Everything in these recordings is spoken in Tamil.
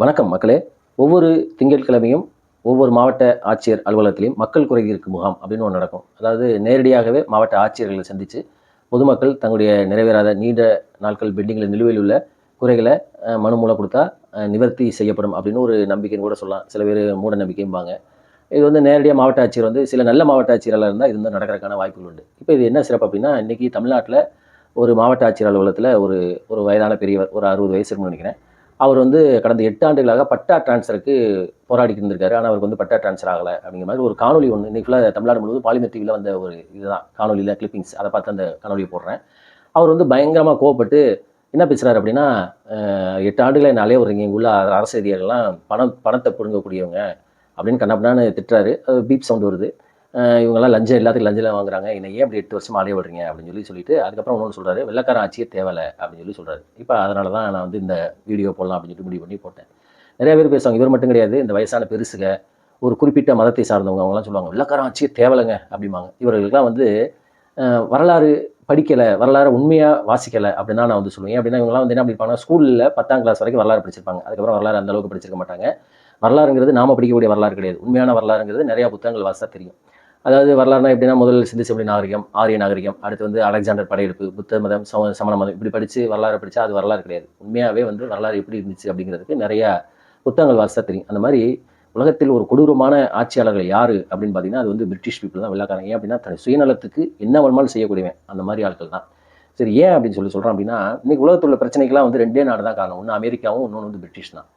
வணக்கம் மக்களே. ஒவ்வொரு திங்கட்கிழமையும் ஒவ்வொரு மாவட்ட ஆட்சியர் அலுவலகத்திலையும் மக்கள் குறைதீர்க்கும் முகாம் அப்படின்னு ஒன்று நடக்கும். அதாவது நேரடியாகவே மாவட்ட ஆட்சியர்களை சந்தித்து பொதுமக்கள் தங்களுடைய நிறைவேறாத நீண்ட நாட்கள் பெண்டிங்கில் நிலுவையில் உள்ள குறைகளை மனு மூலம் கொடுத்தா நிவர்த்தி செய்யப்படும் அப்படின்னு ஒரு நம்பிக்கைன்னு கூட சொல்லலாம். சில பேர் மூட நம்பிக்கைம்பாங்க. இது வந்து நேரடியாக மாவட்ட ஆட்சியர் வந்து சில நல்ல மாவட்ட ஆட்சியராக இருந்தால் இது வந்து நடக்கிறதுக்கான வாய்ப்புகள் உண்டு. இப்போ இது என்ன சிறப்பு அப்படின்னா இன்றைக்கி தமிழ்நாட்டில் ஒரு மாவட்ட ஆட்சியர் அலுவலகத்தில் ஒரு ஒரு வயதான பெரியவர் ஒரு அறுபது வயசு இருக்கும்னு நினைக்கிறேன். அவர் வந்து கடந்த எட்டு ஆண்டுகளாக பட்டா டிரான்ஸ்ஃபருக்கு போராடி இருந்திருக்காரு. ஆனால் அவருக்கு வந்து பட்டா டிரான்ஸ்ஃபர் ஆகலை அப்படிங்கிற மாதிரி ஒரு காணொலி ஒன்று இன்றைக்கி ஃபுல்லாக தமிழ்நாடு முழுவதும் பாலிமர் டிவியில் வந்த ஒரு இதுதான். காணொலியில் கிளிப்பிங்ஸ் அதை பார்த்து அந்த காணொலியை போடுறேன். அவர் வந்து பயங்கரமாக கோவப்பட்டு என்ன பேசுகிறார் அப்படின்னா எட்டு ஆண்டுகளை நாளே ஒரு இங்கே உள்ள அரசு அதிகாரிகள்லாம் பணம் பணத்தை பிடுங்கக்கூடியவங்க அப்படின்னு கண்ணப்படான்னு திட்டுறாரு. அது பீப் சவுண்ட் வருது. இவங்கெல்லாம் லஞ்சம் எல்லாத்துக்கும் லஞ்சம் வாங்குறாங்க. என்னை ஏன் அப்படி எட்டு வருஷம் அலைய விடுறீங்க? அப்படின்னு சொல்லி சொல்லிட்டு அதுக்கப்புறம் இன்னொன்று சொல்கிறாரு வெள்ளக்காரன் ஆட்சியே தேவையில்லை அப்படின்னு சொல்லி சொல்கிறாரு இப்போ அதனால தான் நான் வந்து இந்த வீடியோ போடலாம் அப்படின்னு சொல்லிட்டு முடிவு பண்ணி போட்டேன். நிறைய பேர் பேசுவாங்க இவர் மட்டும் கிடையாது இந்த வயசான பெருசுக ஒரு குறிப்பிட்ட மதத்தை சார்ந்தவங்க அவங்கலாம் சொல்லுவாங்க வெள்ளக்காரன் ஆட்சியே தேவலைங்க அப்படிம்பாங்க. இவர்களுக்கெல்லாம் வந்து வரலாறு படிக்கலை வரலாறு உண்மையாக வாசிக்கலை அப்படின்னு தான் நான் வந்து சொல்லுவேன். அப்படின்னா இவங்கலாம் வந்து என்ன பண்ணிருப்பாங்க ஸ்கூலில் பத்தாம் கிளாஸ் வரைக்கும் வரலாறு படிச்சிருப்பாங்க. அதுக்கப்புறம் வரலாறு அந்த அளவுக்கு படிச்சிருக்க மாட்டாங்க. வரலாறுங்கிறது நாம படிக்கக்கூடிய வரலாறு கிடையாது. உண்மையான வரலாறுங்கிறது நிறையா புத்தகங்கள் வாசித்தா தெரியும். அதாவது வரலாறுனா எப்படின்னா முதல்ல சிந்து நாகரிகம் ஆரிய நாகரிகம் அடுத்து வந்து அலெக்சாண்டர் படையெடுப்பு புத்த மதம் சம சமண மதம் இப்படி படித்து வரலாறு படித்தா அது வரலாறு கிடையாது. உண்மையாகவே வந்து வரலாறு எப்படி இருந்துச்சு அப்படிங்கிறதுக்கு நிறைய புத்தகங்கள் வாசித்தா தெரியும். அந்த மாதிரி உலகத்தில் ஒரு கொடூரமான ஆட்சியாளர்கள் யார் அப்படின்னு பார்த்தீங்கன்னா அது வந்து பிரிட்டிஷ் பீப்புள் தான் வெள்ளக்காரங்க. ஏன் அப்படின்னா தன் சுயநலத்துக்கு என்ன வேணுமாலும் செய்யக்கூடியவன் அந்த மாதிரி ஆட்கள் தான். சரி ஏன் அப்படின்னு சொல்லி சொல்கிறோம் அப்படின்னா இன்னைக்கு உலகத்தில் உள்ள பிரச்சனைக்கெல்லாம் வந்து ரெண்டே நாடு தான் காரணம். ஒன்று அமெரிக்காவும் இன்னொன்று வந்து பிரிட்டிஷ் தான்.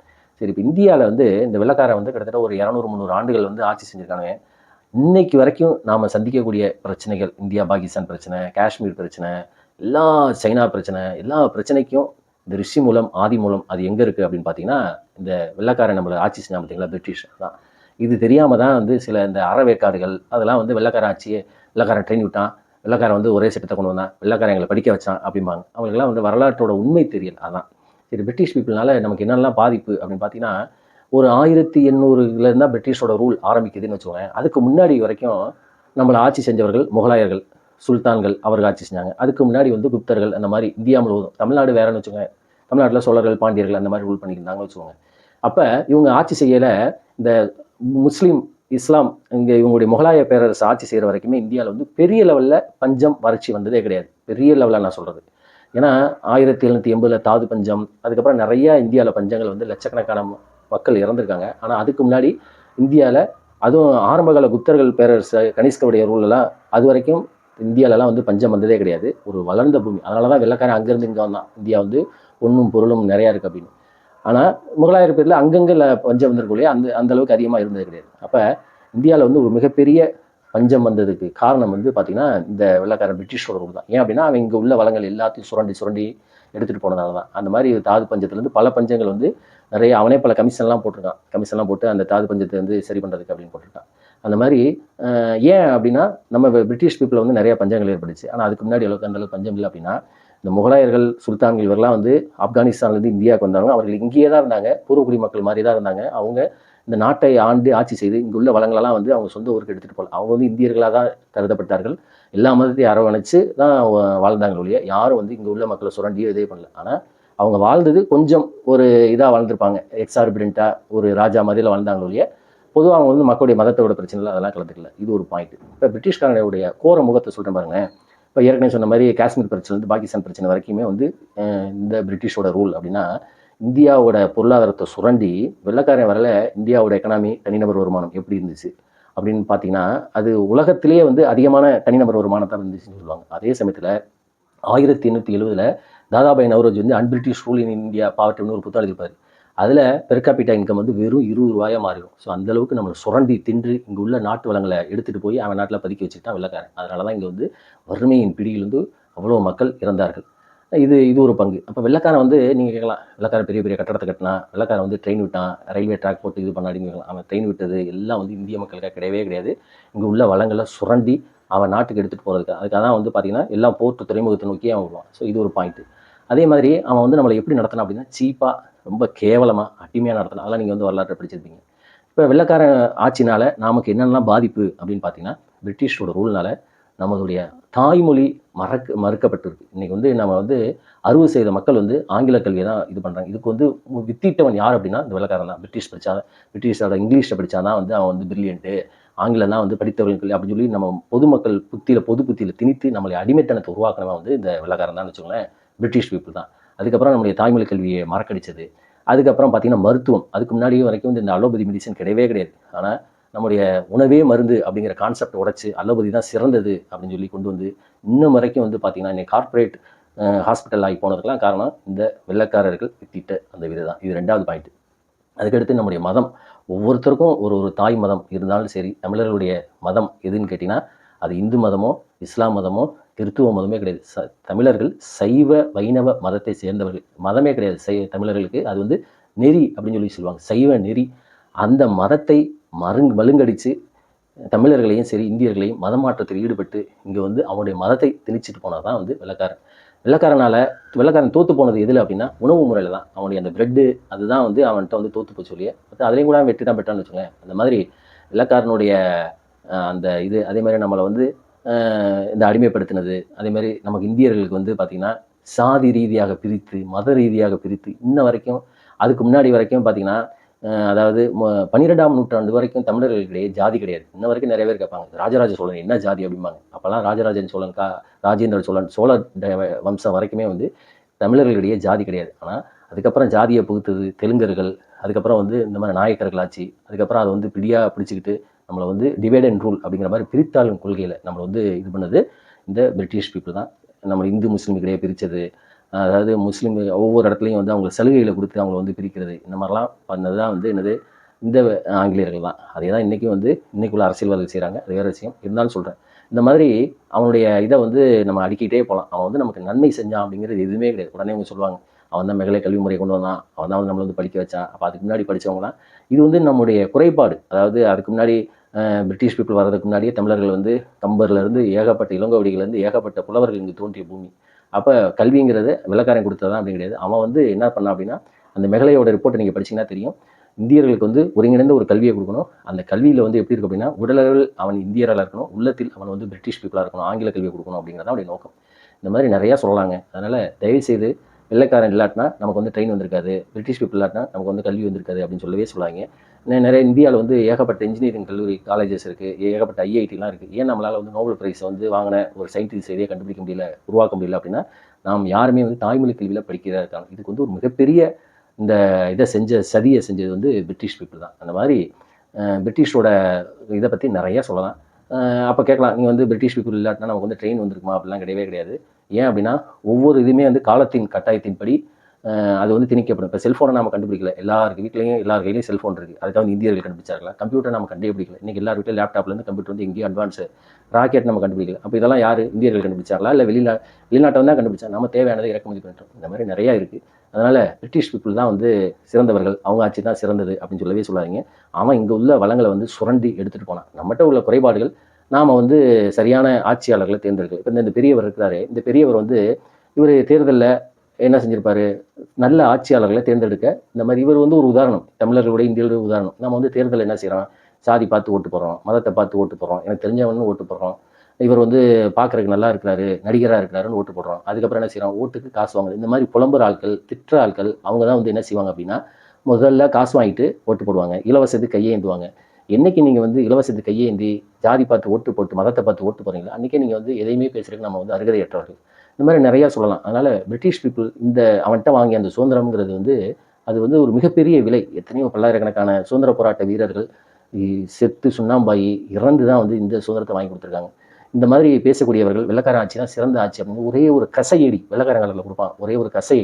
சரி இப்போ இந்தியாவில் வந்து இந்த வெள்ளக்காரன் வந்து கிட்டத்தட்ட ஒரு இரநூறு முந்நூறு ஆண்டுகள் வந்து ஆட்சி செஞ்சிருக்காங்க இன்னைக்கு வரைக்கும் நாம் சந்திக்கக்கூடிய பிரச்சனைகள் இந்தியா பாகிஸ்தான் பிரச்சனை காஷ்மீர் பிரச்சனை எல்லா சைனா பிரச்சனை எல்லா பிரச்சனைக்கும் இந்த ரிஷி மூலம் ஆதி மூலம் அது எங்கே இருக்குது அப்படின்னு பார்த்தீங்கன்னா இந்த வெள்ளக்காரன் நம்மளை ஆட்சி செஞ்சால் பார்த்தீங்களா பிரிட்டிஷ். தான் இது தெரியாமல் தான் வந்து சில இந்த அறவேக்காடுகள் அதெல்லாம் வந்து வெள்ளக்காரன் ஆட்சியை வெள்ளக்காரன் ட்ரெயின் விட்டான் வெள்ளக்காரன் வந்து ஒரே சட்டத்தை கொண்டு வந்தான் வெள்ளக்காரன் எங்களை படிக்க வச்சான் அப்படிம்பாங்க. அவங்களுக்குலாம் வந்து வரலாற்றோட உண்மை தெரியல அதான். சரி பிரிட்டிஷ் பீப்புள்னால நமக்கு என்னெல்லாம் பாதிப்பு அப்படின்னு பார்த்தீங்கன்னா ஒரு ஆயிரத்தி எண்ணூறுல இருந்தால் பிரிட்டிஷோட ரூல் ஆரம்பிக்குதுன்னு வச்சுக்கோங்க அதுக்கு முன்னாடி வரைக்கும் நம்மளை ஆட்சி செஞ்சவர்கள் முகலாயர்கள் சுல்தான்கள் அவர்கள் ஆட்சி செஞ்சாங்க. அதுக்கு முன்னாடி வந்து குப்தர்கள் அந்த மாதிரி இந்தியா முழுவதும் தமிழ்நாடு வேறன்னு வச்சுக்கோங்க தமிழ்நாட்டில் சோழர்கள் பாண்டியர்கள் அந்த மாதிரி ரூல் பண்ணியிருந்தாங்க வச்சுக்கோங்க. அப்போ இவங்க ஆட்சி செய்யலை இந்த முஸ்லீம் இஸ்லாம் இங்கே இவங்களுடைய முகலாய பேரரசு ஆட்சி செய்கிற வரைக்குமே இந்தியாவில் வந்து பெரிய லெவலில் பஞ்சம் வறட்சி வந்ததே கிடையாது. பெரிய லெவலில் நான் சொல்கிறது ஏன்னா ஆயிரத்தி எழுநூற்றி எண்பதில் தாது பஞ்சம் அதுக்கப்புறம் நிறையா இந்தியாவில் பஞ்சங்கள் வந்து லட்சக்கணக்கான மக்கள் இறந்துருக்காங்க. ஆனால் அதுக்கு முன்னாடி இந்தியாவில் அதுவும் ஆரம்பகால குப்தர்கள் பேரரசு கனிஷ்கவுடைய ரூலெல்லாம் அது வரைக்கும் இந்தியாவிலலாம் வந்து பஞ்சம் வந்ததே கிடையாது. ஒரு வளர்ந்த பூமி. அதனால தான் வெள்ளக்காரன் அங்கேருந்து இங்கே வந்தான். இந்தியா வந்து பொண்ணும் பொருளும் நிறையா இருக்குது அப்படின்னு. ஆனால் முகலாயர் பேரில் அங்கங்கே பஞ்சம் வந்திருக்கோம் அந்த அந்தளவுக்கு அதிகமாக இருந்தது கிடையாது. அப்போ இந்தியாவில் வந்து ஒரு மிகப்பெரிய பஞ்சம் வந்ததுக்கு காரணம் வந்து பார்த்திங்கன்னா இந்த வெள்ளக்காரன் பிரிட்டிஷோட ரூல் தான். ஏன் அப்படின்னா அவன் இங்கே உள்ள வளங்கள் எல்லாத்தையும் சுரண்டி சுரண்டி எடுத்துகிட்டு போனதால தான். அந்த மாதிரி தாது பஞ்சத்துலேருந்து பல பஞ்சங்கள் வந்து நிறைய அவனே பல கமிஷன்லாம் போட்டிருக்கான். கமிஷன்லாம் போட்டு அந்த தாது பஞ்சத்தை வந்து சரி பண்ணுறதுக்கு அப்படின்னு போட்டிருக்கான். அந்த மாதிரி ஏன் அப்படின்னா நம்ம பிரிட்டிஷ் பீப்புள் வந்து நிறைய பஞ்சங்கள் ஏற்பட்டுச்சு. ஆனால் அதுக்கு முன்னாடி அளவுக்கு அந்த அளவுக்கு பஞ்சம் இல்லை அப்படின்னா இந்த முகலாயர்கள் சுல்தான்கள் இவரெல்லாம் வந்து ஆப்கானிஸ்தான்லேருந்து இந்தியாவுக்கு வந்தாங்க. அவர்கள் இங்கேயே தான் இருந்தாங்க. பூர்வகுடி மக்கள் மாதிரி தான் இருந்தாங்க. அவங்க இந்த நாட்டை ஆண்டு ஆட்சி செய்து இங்கே உள்ள வளங்களெல்லாம் வந்து அவங்க சொந்த ஊருக்கு எடுத்துகிட்டு போகலாம் அவங்க வந்து இந்தியர்களாக தான் கருதப்பட்டார்கள். எல்லா மதத்தையும் அரவணைச்சு தான் வாழ்ந்தாங்க ஒழிய யாரும் வந்து இங்கே உள்ள மக்களை சுரண்டியோ இதே பண்ணல. ஆனால் அவங்க வாழ்ந்தது கொஞ்சம் ஒரு இதாக வாழ்ந்திருப்பாங்க. எக்ஸார்பிடண்ட்டாக ஒரு ராஜா மாதிரியில் வாழ்ந்தாங்க ஒழிய பொதுவாக அவங்க வந்து மக்களுடைய மதத்தோட பிரச்சனைகள் அதெல்லாம் கலந்துக்கல. இது ஒரு பாயிண்ட் இப்போ பிரிட்டிஷ்காரனுடைய கோர முகத்தை சொல்கிறேன் பாருங்க இப்போ ஏற்கனவே சொன்ன மாதிரி காஷ்மீர் பிரச்சனைலேருந்து பாகிஸ்தான் பிரச்சனை வரைக்குமே வந்து இந்த பிரிட்டிஷோட ரூல் அப்படின்னா இந்தியாவோட பொருளாதாரத்தை சுரண்டி வெள்ளக்காரன் வரல இந்தியாவோட எக்கனாமி தனிநபர் வருமானம் எப்படி இருந்துச்சு? அப்படின்னு பார்த்தீங்கன்னா அது உலகத்திலேயே வந்து அதிகமான தனிநபர் வருமானத்தான் இருந்துச்சுன்னு சொல்லுவாங்க. அதே சமயத்தில் ஆயிரத்தி எண்ணூற்றி எழுபதில் தாதாபாய் நவரோஜ் வந்து அன்பிரிட்டிஷ் ரூல் இன் இந்தியா பாவட்டம்னு ஒரு புத்தாள் இருப்பார் அதில் பெர்காபிட்டா இன்கம் வந்து வெறும் இருபது ரூபாயாக மாறிடும். ஸோ அந்தளவுக்கு நம்மளை சுரண்டி தின்று இங்கே உள்ள நாட்டு வளங்களை எடுத்துகிட்டு போய் அவன் நாட்டில் பதுக்கி வச்சுட்டான் வெள்ளக்காரன். அதனால தான் இங்கே வந்து வறுமையின் பிடியில் வந்து அவ்வளோ மக்கள் இறந்தார்கள். இது இது ஒரு பங்கு. அப்போ வெள்ளக்காரன் வந்து நீங்கள் கேட்கலாம் வெள்ளக்காரன் பெரிய பெரிய கட்டடத்தை கட்டினா வெள்ளக்காரன் வந்து ட்ரெயின் விட்டான் ரயில்வே ட்ராக் போட்டு இது பண்ணாடின்னு கேட்கலாம். அவன் ட்ரெயின் விட்டது எல்லாம் வந்து இந்திய மக்களுக்காக கிடையவே கிடையாது. இங்கே உள்ள வளங்களை சுரண்டி அவன் நாட்டுக்கு எடுத்துகிட்டு போகிறதுக்கு அதுக்காக தான் வந்து பார்த்தீங்கன்னா எல்லாம் போர்ட்டு துறைமுகத்தை நோக்கியே அவன் வருவான். ஸோ இது ஒரு பாயிண்ட்டு அதே மாதிரி அவன் வந்து நம்மளை எப்படி நடத்தினா அப்படின்னா சீப்பாக ரொம்ப கேவலமாக அட்டிமையாக நடத்தினா அதெல்லாம் நீங்கள் வந்து வரலாற்றை படிச்சிருப்பீங்க. இப்போ வெள்ளக்காரன் ஆட்சினால் நமக்கு என்னென்னலாம் பாதிப்பு அப்படின்னு பார்த்தீங்கன்னா பிரிட்டிஷோட ரூல்னால நம்மளுடைய தாய்மொழி மறக்க மறுக்கப்பட்டிருக்கு. இன்றைக்கி வந்து நம்ம வந்து அறுவை செய்த மக்கள் வந்து ஆங்கில கல்வியை தான் இது பண்ணுறாங்க இதுக்கு வந்து வித்திட்டவன் யார் அப்படின்னா இந்த வெள்ளக்காரன் தான். பிரிட்டிஷ் படித்தா பிரிட்டிஷோட இங்கிலீஷில் படித்தா தான் வந்து அவன் வந்து பிரில்லியன்ட்டு ஆங்கிலம் தான் வந்து படித்தவர்கள் அப்படின்னு சொல்லி நம்ம பொதுமக்கள் புத்தியில் பொது புத்தியில் திணித்து நம்மளை அடிமைத்தனத்தை உருவாக்கினவன் வந்து இந்த வெள்ளக்காரன் தான் வச்சுக்கோங்களேன். பிரிட்டிஷ் பீப்புள் தான். அதுக்கப்புறம் நம்முடைய தாய்மொழி கல்வியை மறக்கடிச்சது. அதுக்கப்புறம் பார்த்திங்கன்னா மருத்துவம். அதுக்கு முன்னாடி வரைக்கும் வந்து இந்த அலோபதி மெடிசன் கிடையவே கிடையாது. ஆனால் நம்முடைய உணவே மருந்து அப்படிங்கிற கான்செப்ட் உடைச்சி அலோபதி தான் சிறந்தது அப்படின்னு சொல்லி கொண்டு வந்து இன்னும் வரைக்கும் வந்து பார்த்தீங்கன்னா இன்னைக்கு கார்ப்பரேட் ஹாஸ்பிட்டல் ஆகி போனதுக்கெல்லாம் காரணம் இந்த வெள்ளக்காரர்கள் வித்திட்ட அந்த விதை தான். இது ரெண்டாவது பாயிண்ட் அதுக்கடுத்து நம்முடைய மதம். ஒவ்வொருத்தருக்கும் ஒரு ஒரு தாய் மதம் இருந்தாலும் சரி தமிழர்களுடைய மதம் எதுன்னு கேட்டிங்கன்னா அது இந்து மதமோ இஸ்லாம் மதமோ கிறித்துவ மதமே கிடையாது. ச தமிழர்கள் சைவ வைணவ மதத்தை சேர்ந்தவர்கள். மதமே கிடையாது. சை தமிழர்களுக்கு அது வந்து நெறி அப்படின்னு சொல்லி சொல்லுவாங்க. சைவ நெறி. அந்த மதத்தை மருங் மழுங்கடித்து தமிழர்களையும் சரி இந்தியர்களையும் மதமாற்றத்தில் ஈடுபட்டு இங்கே வந்து அவனுடைய மதத்தை திணிச்சிட்டு போனது தான் வந்து வெள்ளக்காரன். வெள்ளக்காரனால் வெள்ளக்காரன் தோற்று போனது எதில் அப்படின்னா உணவு முறையில் தான். அவனுடைய அந்த பிரெட்டு அதுதான் வந்து அவன்கிட்ட வந்து தோற்று போச்சு சொல்லியே மற்ற அதுலேயும் கூட வெட்டி வெற்றி தான் பெற்றான்னு வச்சுக்கோங்களேன். அந்த மாதிரி வெள்ளக்காரனுடைய அந்த இது அதே மாதிரி நம்மளை வந்து இந்த அடிமைப்படுத்தினது அதே மாதிரி நமக்கு இந்தியர்களுக்கு வந்து பார்த்திங்கன்னா சாதி ரீதியாக பிரித்து மத ரீதியாக பிரித்து இன்ன வரைக்கும் அதுக்கு முன்னாடி வரைக்கும் பார்த்திங்கன்னா அதாவது ம- பன்னிரெண்டாம் நூற்றாண்டு வரைக்கும் தமிழர்களுக்கிடையே ஜாதி கிடையாது. இன்ன வரைக்கும் நிறைய பேர் கேட்பாங்க ராஜராஜ சோழன் என்ன ஜாதி அப்படிம்பாங்க. அப்போல்லாம் ராஜராஜன் சோழன் கா ராஜேந்திர சோழன் சோழ ட- வம்சம் வரைக்குமே வந்து தமிழர்களிடையே ஜாதி கிடையாது. ஆனால் அதுக்கப்புறம் ஜாதியை புகுத்தது தெலுங்கர்கள் அதுக்கப்புறம் வந்து இந்த மாதிரி நாயக்கர்கள் ஆச்சு. அதுக்கப்புறம் அதை வந்து பிடியாக பிடிச்சிக்கிட்டு நம்மளை வந்து டிவைட் அண்ட் ரூல் அப்படிங்கிற மாதிரி பிரித்தாளும் கொள்கையில் நம்மளை வந்து இது பண்ணது இந்த பிரிட்டிஷ் பீப்புள் தான். நம்ம இந்து முஸ்லீமுக்கிடையே பிரித்தது. அதாவது முஸ்லீம் ஒவ்வொரு இடத்துலையும் வந்து அவங்க சலுகைகளை கொடுத்து அவங்கள வந்து பிரிக்கிறது. இந்த மாதிரிலாம் பண்ணது தான் வந்து என்னது? இந்த ஆங்கிலேயர்கள் தான். அதே தான் இன்றைக்கும் வந்து இன்றைக்குள்ள அரசியல்வாதிகள் செய்கிறாங்க அது வேறு விஷயம். இருந்தாலும் சொல்கிறேன் இந்த மாதிரி அவனுடைய இதை வந்து நம்ம அடிக்கிட்டே போகலாம் அவன் வந்து நமக்கு நன்மை செஞ்சான் அப்படிங்கிறது எதுவுமே கிடையாது. உடனே அவங்க சொல்லுவாங்க அவன் தான் மகளை கல்வி முறையை கொண்டு வந்தான். அவன் தான் வந்து நம்மளை வந்து படிக்க வச்சான் அப்போ அதுக்கு முன்னாடி படித்தவங்களாம் இது வந்து நம்முடைய குறைபாடு. அதாவது அதுக்கு முன்னாடி பிரிட்டிஷ் பீப்புள் வர்றதுக்கு முன்னாடியே தமிழர்கள் வந்து கம்பர்லேருந்து ஏகப்பட்ட இளங்கோவடிகள்லேருந்து ஏகப்பட்ட புலவர்கள் இங்கே தோன்றிய பூமி. அப்போ கல்விங்கிறது வெள்ளக்காரன் கொடுத்ததான் அப்படி கிடையாது. அவன் வந்து என்ன பண்ணான் அப்படின்னா அந்த மெகலையோட ரிப்போர்ட்டை நீங்கள் படிச்சிங்கன்னா தெரியும். இந்தியர்களுக்கு வந்து ஒருங்கிணைந்த ஒரு கல்வியை கொடுக்கணும். அந்த கல்வியில் வந்து எப்படி இருக்கும் அப்படின்னா உடலளவில் அவன் இந்தியராக இருக்கணும் உள்ளத்தில் அவன் வந்து பிரிட்டிஷ் பீப்புளாக இருக்கணும் ஆங்கில கல்வியை கொடுக்கணும் அப்படிங்கிறத அவனுடைய நோக்கம். இந்த மாதிரி நிறையா சொல்லலாங்க. அதனால் தயவுசெய்து வெள்ளைக்காரன் இல்லாட்டினா நமக்கு வந்து ட்ரெயின் வந்திருக்காது. பிரிட்டிஷ் பீப்புள் இல்லாட்டினா நமக்கு வந்து கல்வி வந்திருக்காது அப்படின்னு சொல்லவே சொல்லுவாங்க. நிறைய இந்தியாவில் வந்து ஏகப்பட்ட இன்ஜினியரிங் கல்லூரி காலேஜஸ் இருக்குது ஏகப்பட்ட ஐஐடிலாம் இருக்குது ஏன் நம்மளால் வந்து நோபல் பிரைஸ் வந்து வாங்கின ஒரு சயின்டிஸ்ட் செய்தியை கண்டுபிடிக்க முடியல உருவாக்க முடியல அப்படின்னா நாம் யாருமே வந்து தாய்மொழி கல்வியில் படிக்கிறதா இருக்காங்க. இதுக்கு வந்து ஒரு மிகப்பெரிய இந்த இதை செஞ்ச சதியை செஞ்சது வந்து பிரிட்டிஷ் பீப்புள் தான். அந்த மாதிரி பிரிட்டிஷோட இதை பற்றி நிறையா சொல்லலாம். அப்போ கேட்கலாம் நீங்கள் வந்து பிரிட்டிஷ் பீப்புள் இல்லாட்டினா நமக்கு வந்து ட்ரெயின் வந்திருக்குமா? அப்படிலாம் கிடையவே கிடையாது. ஏன் அப்படின்னா ஒவ்வொரு இதுவுமே வந்து காலத்தின் கட்டாயத்தின்படி அது வந்து திணிக்கப்படும். இப்போ செல்ஃபோனை நம்ம கண்டுபிடிக்கல. எல்லாருக்கு வீட்லேயும் எல்லார் கையிலையும் செல்ஃபோன் இருக்குது அதுக்காக வந்து இந்தியர்கள் கண்டுபிடிச்சார்களா? கம்ப்யூட்டர் நம்ம கண்டுபிடிக்கல. இன்னைக்கு எல்லார் வீட்டிலும் லேப்டாப்லேருந்து கம்ப்யூட்டர் வந்து எங்கேயும் அட்வான்ஸு ராக்கெட் நம்ம கண்டுபிடிக்கல. அப்போ இதெல்லாம் யார்? இந்தியர்கள் கண்டுபிடிச்சாங்களா? இல்லை வெளிநா வெளிநாட்டை தான் கண்டுபிடிச்சா நம்ம தேவையானதை இறக்குமதி பண்ணிட்டோம். இந்த மாதிரி நிறையா இருக்குது அதனால் பிரிட்டிஷ் பீப்புள் தான் வந்து சிறந்தவர்கள். அவங்க ஆட்சி தான் சிறந்தது அப்படின்னு சொல்லவே சொல்லாதீங்க. அவன் இங்கே உள்ள வளங்களை வந்து சுரண்டி எடுத்துகிட்டு போனான். நம்மகிட்ட உள்ள குறைபாடுகள் நாம் வந்து சரியான ஆட்சியாளர்களை தேர்ந்தெடுக்கல. இப்போ இந்த பெரியவர் இருக்கிறாரு. இந்த பெரியவர் வந்து இவர் தேர்தலில் என்ன செஞ்சிருப்பாரு? நல்ல ஆட்சியாளர்களை தேர்ந்தெடுக்க. இந்த மாதிரி இவர் வந்து ஒரு உதாரணம். தமிழர்களுடைய இந்தியர்களுடைய உதாரணம். நம்ம வந்து தேர்தல் என்ன செய்கிறோம் சாதி பார்த்து ஓட்டு போகிறோம் மதத்தை பார்த்து ஓட்டு போகிறோம் எனக்கு தெரிஞ்சவன்னு ஓட்டு போடுறோம். இவர் வந்து பார்க்கறதுக்கு நல்லா இருக்கிறாரு நடிகராக இருக்கிறாருன்னு ஓட்டு போடுறோம். அதுக்கப்புறம் என்ன செய்கிறோம் ஓட்டுக்கு காசு வாங்குது இந்த மாதிரி புலம்புற ஆட்கள் திட்டுற ஆட்கள் அவங்க தான் வந்து என்ன செய்வாங்க அப்படின்னா முதல்ல காசு வாங்கிட்டு ஓட்டு போடுவாங்க. இலவசத்துக்கு கையேந்துவாங்க. என்னைக்கு நீங்கள் வந்து இலவசத்துக்கு கையேந்தி ஜாதி பார்த்து ஓட்டு போட்டு மதத்தை பார்த்து ஓட்டு போகிறீங்களோ அன்றைக்கே நீங்கள் வந்து எதையுமே பேசுறதுக்கு நம்ம வந்து அருகதையற்றவர்கள். இந்த மாதிரி நிறையா சொல்லலாம். அதனால் பிரிட்டிஷ் பீப்புள் இந்த அவன்கிட்ட வாங்கிய அந்த சுதந்திரம்ங்கிறது வந்து அது வந்து ஒரு மிகப்பெரிய விலை. எத்தனையோ பல்லாயிரக்கணக்கான சுதந்திர போராட்ட வீரர்கள் செத்து சுண்ணாம்பாயி இறந்து தான் வந்து இந்த சுதந்திரத்தை வாங்கி கொடுத்துருக்காங்க. இந்த மாதிரி பேசக்கூடியவர்கள் வெள்ளக்கார ஆட்சி தான் சிறந்த ஆட்சி அப்படின்னு ஒரே ஒரு கசையடி வெள்ளக்காரங்களில் கொடுப்பான். ஒரே ஒரு கசை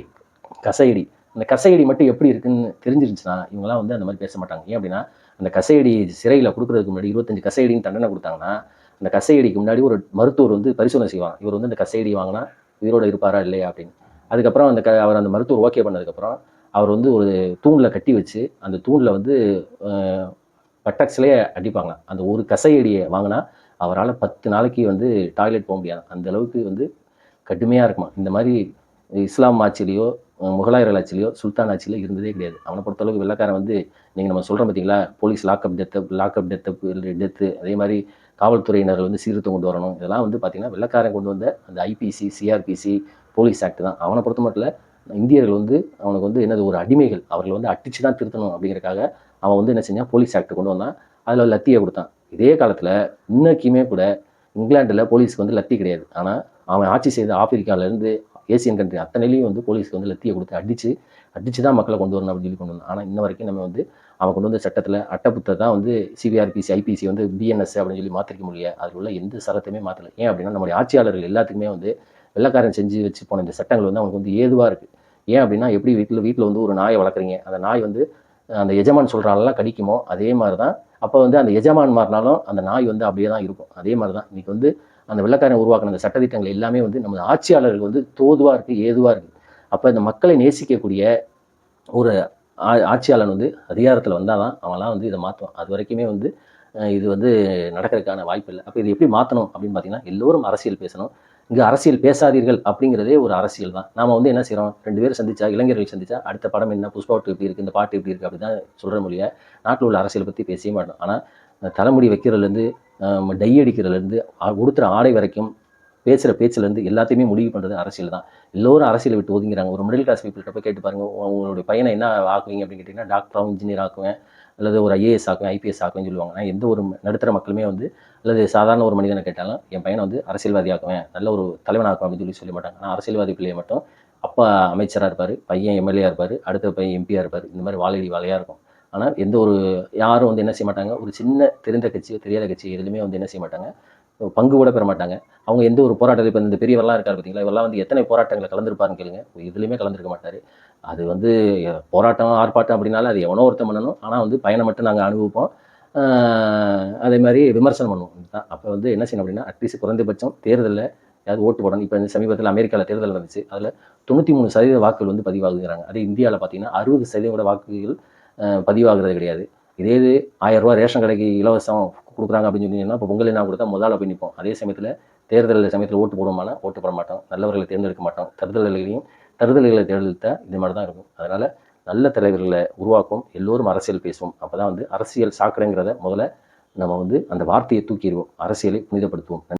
கசையடி. அந்த கசையடி மட்டும் எப்படி இருக்குன்னு தெரிஞ்சிருந்துச்சுன்னா இவங்கெல்லாம் வந்து அந்த மாதிரி பேச மாட்டாங்க. ஏன் அப்படின்னா அந்த கசையடி சிறையில் கொடுக்குறதுக்கு முன்னாடி இருபத்தஞ்சு கசையடின்னு தண்டனை கொடுத்தாங்கன்னா அந்த கசையடிக்கு முன்னாடி ஒரு மருத்துவர் வந்து பரிசோதனை செய்வாங்க இவர் வந்து அந்த கசையடி வாங்கினா உயிரோடு இருப்பாரா இல்லையா அப்படின்னு. அதுக்கப்புறம் அந்த க அவர் அந்த மருத்துவர் ஓகே பண்ணதுக்கப்புறம் அவர் வந்து ஒரு தூணில் கட்டி வச்சு அந்த தூணில் வந்து பட்டாக்ஸ்லேயே அடிப்பாங்களாம் அந்த ஒரு கசையடியை வாங்கினா அவரால் பத்து நாளைக்கு வந்து டாய்லெட் போக முடியாது. அந்த அளவுக்கு வந்து கடுமையாக இருக்குமா. இந்த மாதிரி இஸ்லாம் ஆட்சியிலையோ முகலாயர்கள் ஆட்சியிலையோ சுல்தான் ஆட்சியிலோ இருந்ததே கிடையாது. அவனை பொறுத்தளவுக்கு வெள்ளக்காரன் வந்து நீங்கள் நம்ம சொல்கிறோம் பார்த்தீங்களா police lockup death lockup death death அதே மாதிரி காவல்துறையினர்கள் வந்து சீர்திருத்தம் கொண்டு வரணும். இதெல்லாம் வந்து பார்த்திங்கன்னா வெள்ளக்காரன் கொண்டு வந்த அந்த ஐபிசி சிஆர்பிசி போலீஸ் ஆக்ட் தான். அவனை பொறுத்த மட்டும் இந்தியர்கள் வந்து அவனுக்கு வந்து என்னது ஒரு அடிமைகள். அவர்களை வந்து அடிச்சு தான் திருத்தணும் அப்படிங்கிறக்காக அவன் வந்து என்ன செஞ்சான் போலீஸ் ஆக்ட் கொண்டு வந்தான். அதில் லத்தியை கொடுத்தான். இதே காலத்தில் இன்னைக்குமே கூட இங்கிலாண்டில் போலீஸ்க்கு வந்து லத்தி கிடையாது. ஆனால் அவன் ஆட்சி செய்த ஆப்பிரிக்காவிலேருந்து ஏசியன் கண்ட்ரி அத்தனையிலையும் வந்து போலீஸ்க்கு வந்து லத்தியை கொடுத்து அடிச்சு அடிச்சு தான் மக்களை கொண்டு வரணும் அப்படின்னு சொல்லி கொண்டு வந்தோம். ஆனால் இன்ன வரைக்கும் நம்ம வந்து அவன் கொண்டு வந்த சட்டத்தில் அட்டப்புத்தை தான் வந்து சிபிஆர்பிசி ஐபிசி வந்து பிஎன்எஸ் அப்படின்னு சொல்லி மாற்றிக்க முடியல. அதில் உள்ள எந்த சரத்தையுமே மாற்றலை ஏன் அப்படின்னா நம்முடைய ஆட்சியாளர்கள் எல்லாத்துக்குமே வந்து வெள்ளக்காரன் செஞ்சு வச்சு போன இந்த சட்டங்கள் வந்து அவனுக்கு வந்து ஏதுவாக இருக்குது ஏன் அப்படின்னா எப்படி வீட்டில் வீட்டில் வந்து ஒரு நாயை வளர்க்குறீங்க? அந்த நாய் வந்து அந்த எஜமான் சொல்கிறாலெல்லாம் கடிக்குமோ? அதே மாதிரி தான் அப்போ வந்து அந்த எஜமான் மாறினாலும் அந்த நாய் வந்து அப்படியே தான் இருக்கும். அதே மாதிரி தான் இன்றைக்கி வந்து அந்த வெள்ளக்காரன் உருவாக்கின அந்த சட்டத்திட்டங்கள் எல்லாமே வந்து நமது ஆட்சியாளர்கள் வந்து தோதுவாக இருக்குது ஏதுவாக இருக்குது அப்போ இந்த மக்களை நேசிக்கக்கூடிய ஒரு ஆ- ஆட்சியாளன் வந்து அதிகாரத்தில் வந்தால் தான் அவன்லாம் வந்து இதை மாற்றுவான் அது வரைக்குமே வந்து இது வந்து நடக்கிறதுக்கான வாய்ப்பு இல்லை. அப்போ இது எப்படி மாற்றணும் அப்படின்னு பார்த்தீங்கன்னா எல்லோரும் அரசியல் பேசணும். இங்கே அரசியல் பேசாதீர்கள் அப்படிங்கிறதே ஒரு அரசியல் தான். நாம் வந்து என்ன செய்கிறோம் ரெண்டு பேரும் சந்திச்சா இளைஞர்கள் சந்திச்சா அடுத்த படம் என்ன புஷ்பாட்டு எப்படி இருக்குது இந்த பாட்டு எப்படி இருக்குது அப்படி தான் சொல்கிற மொழியை நாட்டில் உள்ள அரசியல் பற்றி பேசவே மாட்டோம். ஆனால் தலைமுடி வைக்கிறதுலேருந்து டை அடிக்கிறதுலேருந்து உடுத்துற ஆடை வரைக்கும் பேசுகிற பேச்சுலேருந்து எல்லாத்தையுமே முடிவு பண்ணுறது அரசியல் தான். எல்லோரும் அரசியலை விட்டு ஒதுங்கிறாங்க. ஒரு மிடில் கிளாஸ் பீப்புள்கிட்ட போய் கேட்டு பாருங்கள் உங்களுடைய பையனை என்ன ஆக்குவீங்க அப்படின்னு கேட்டிங்கன்னா டாக்டராகவும் இன்ஜினியர் ஆக்குவேன் அல்லது ஒரு ஐஏஎஸ் ஆக்குவேன் ஐபிஎஸ் ஆக்குவேன்னு சொல்லுவாங்க. நான் எந்த ஒரு நடுத்தர மக்களுமே வந்து அல்லது சாதாரண ஒரு மனிதனை கேட்டாலும் என் பையனை வந்து அரசியல்வாதி ஆக்குவேன் நல்ல ஒரு தலைவன் ஆக்குவேன் அப்படின்னு சொல்லி சொல்ல மாட்டாங்க. ஆனால் அரசியல்வாதி பிள்ளையை மட்டும் அப்பா அமைச்சராக இருப்பார் பையன் எம்எல்ஏ இருப்பார் அடுத்த பையன் எம்பியாக இருப்பார். இந்த மாதிரி வாழையடி வாழையாக இருக்கும். ஆனால் எந்த ஒரு யாரும் வந்து என்ன செய்ய மாட்டாங்க? ஒரு சின்ன தெரிந்த கட்சியோ தெரியாத கட்சி எதுலையுமே வந்து என்ன செய்ய மாட்டாங்க? பங்கு கூட பெற மாட்டாங்க. அவங்க எந்த ஒரு போராட்டத்தில் இப்போ இந்த பெரியவரெல்லாம் இருக்கார் பார்த்தீங்களா இவரெல்லாம் வந்து எத்தனை போராட்டங்களை கலந்துருப்பாருன்னு கேளுங்க. இதுலையுமே கலந்துருக்க மாட்டார். அது வந்து போராட்டம் ஆர்ப்பாட்டம் அப்படின்னாலும் அது எவனோ ஒருத்தன் பண்ணணும். ஆனால் வந்து பயனை மட்டும் நாங்கள் அனுபவிப்போம். அதே மாதிரி விமர்சனம் பண்ணுவோம். தான் அப்போ வந்து என்ன செய்யணும் அப்படின்னா அட்லீஸ்ட் குறைந்தபட்சம் தேர்தலில் யாரும் ஓட்டு போடணும்? இப்போ இந்த சமீபத்தில் அமெரிக்காவில் தேர்தல் நடந்துச்சு. அதில் தொண்ணூற்றி மூணு சதவீத வாக்குகள் வந்து பதிவாகுங்கிறாங்க அதே இந்தியாவில் பார்த்தீங்கன்னா அறுபது சதவீதம் வாக்குகள் பதிவாகிறது கிடையாது. இதே இது ஆயிரம் ரேஷன் கடைக்கு இலவசம் கொடுக்குறாங்க அப்படின்னு சொன்னீங்கன்னா இப்போ பொங்கல் என்ன கொடுத்தா முதல்ல போய் நிற்போம் அதே சமயத்தில் தேர்தல் சமயத்தில் ஓட்டு போடுவோமானா ஓட்டு போட மாட்டோம் நல்லவர்களை தேர்ந்தெடுக்க மாட்டோம் தருதல்களையும் தருதல்களை தேர்ந்தெடுத்தால் இந்த மாதிரி தான் இருக்கும். அதனால் நல்ல தலைவர்களை உருவாக்கும் எல்லோரும் அரசியல் பேசுவோம். அப்போ தான் வந்து அரசியல் சாக்கடைங்கிறத முதல்ல நம்ம வந்து அந்த வார்த்தையை தூக்கிடுவோம். அரசியலை புனிதப்படுத்துவோம்.